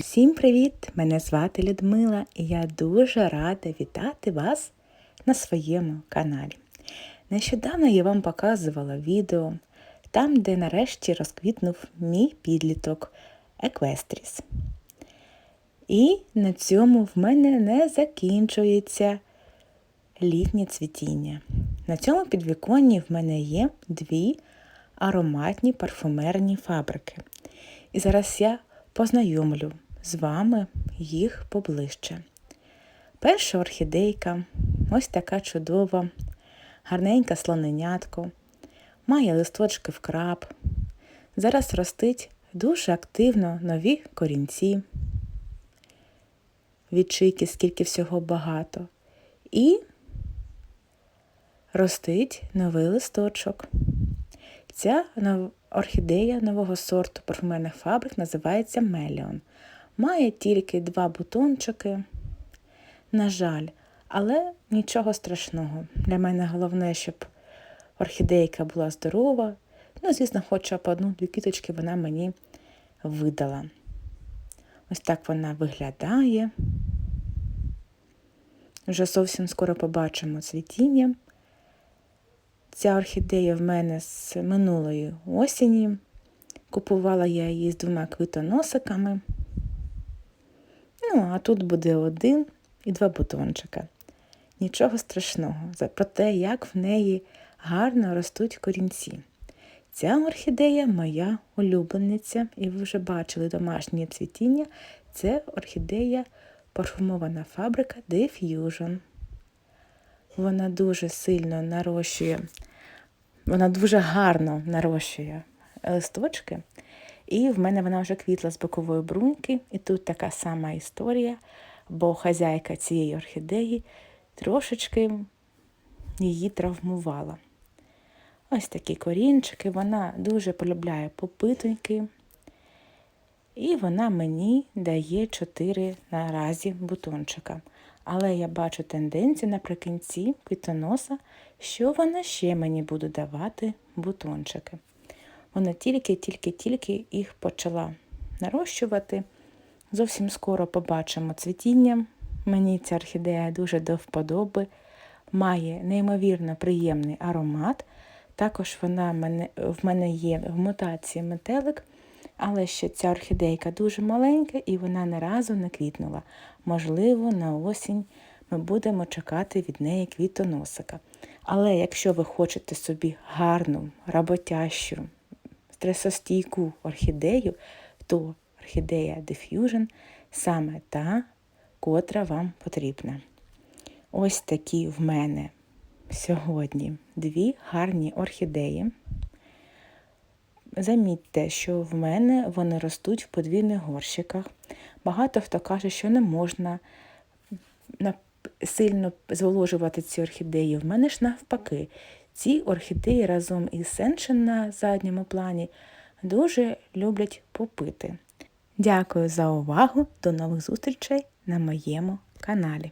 Всім привіт! Мене звати Людмила і я дуже рада вітати вас на своєму каналі. Нещодавно я вам показувала відео там, де нарешті розквітнув мій підліток Еквестріс. І на цьому в мене не закінчується літнє цвітіння. На цьому підвіконні в мене є дві ароматні парфумерні фабрики. І зараз я познайомлю з вами їх поближче. Перша орхідейка, ось така чудова, гарненька слоненятко, має листочки вкраб. Зараз ростить дуже активно нові корінці. Відчийки, скільки всього багато. І ростить новий листочок. Ця орхідея нового сорту парфумерних фабрик називається Меліон. Має тільки два бутончики. На жаль, але нічого страшного. Для мене головне, щоб орхідейка була здорова. Ну, звісно, хоча б одну-дві квіточки вона мені видала. Ось так вона виглядає. Вже зовсім скоро побачимо цвітіння. Ця орхідея в мене з минулої осені. Купувала я її з двома квітоносиками. Ну, а тут буде один і два бутончика. Нічого страшного, про те, як в неї гарно ростуть корінці. Ця орхідея моя улюблениця, і ви вже бачили домашнє цвітіння. Це орхідея парфумована фабрика Diffusion. Вона дуже сильно нарощує, вона дуже гарно нарощує листочки. І в мене вона вже квітла з бокової бруньки. І тут така сама історія, бо хазяйка цієї орхідеї трошечки її травмувала. Ось такі корінчики, вона дуже полюбляє попитоньки. І вона мені дає 4 наразі бутончика. Але я бачу тенденцію наприкінці квітоноса, що вона ще мені буде давати бутончики. Вона тільки-тільки-тільки їх почала нарощувати. Зовсім скоро побачимо цвітіння. Мені ця орхідея дуже до вподоби, має неймовірно приємний аромат. Також вона в мене є в мутації метелик, але ще ця орхідейка дуже маленька і вона не разу не квітнула. Можливо, на осінь ми будемо чекати від неї квітоносика. Але якщо ви хочете собі гарну, роботящу, стресостійку орхідею, то орхідея Diffusion саме та, котра вам потрібна. Ось такі в мене сьогодні дві гарні орхідеї. Замітьте, що в мене вони ростуть в подвійних горщиках. Багато хто каже, що не можна сильно зволожувати ці орхідеї. В мене ж навпаки. Ці орхідеї разом із сеншин на задньому плані дуже люблять попити. Дякую за увагу! До нових зустрічей на моєму каналі.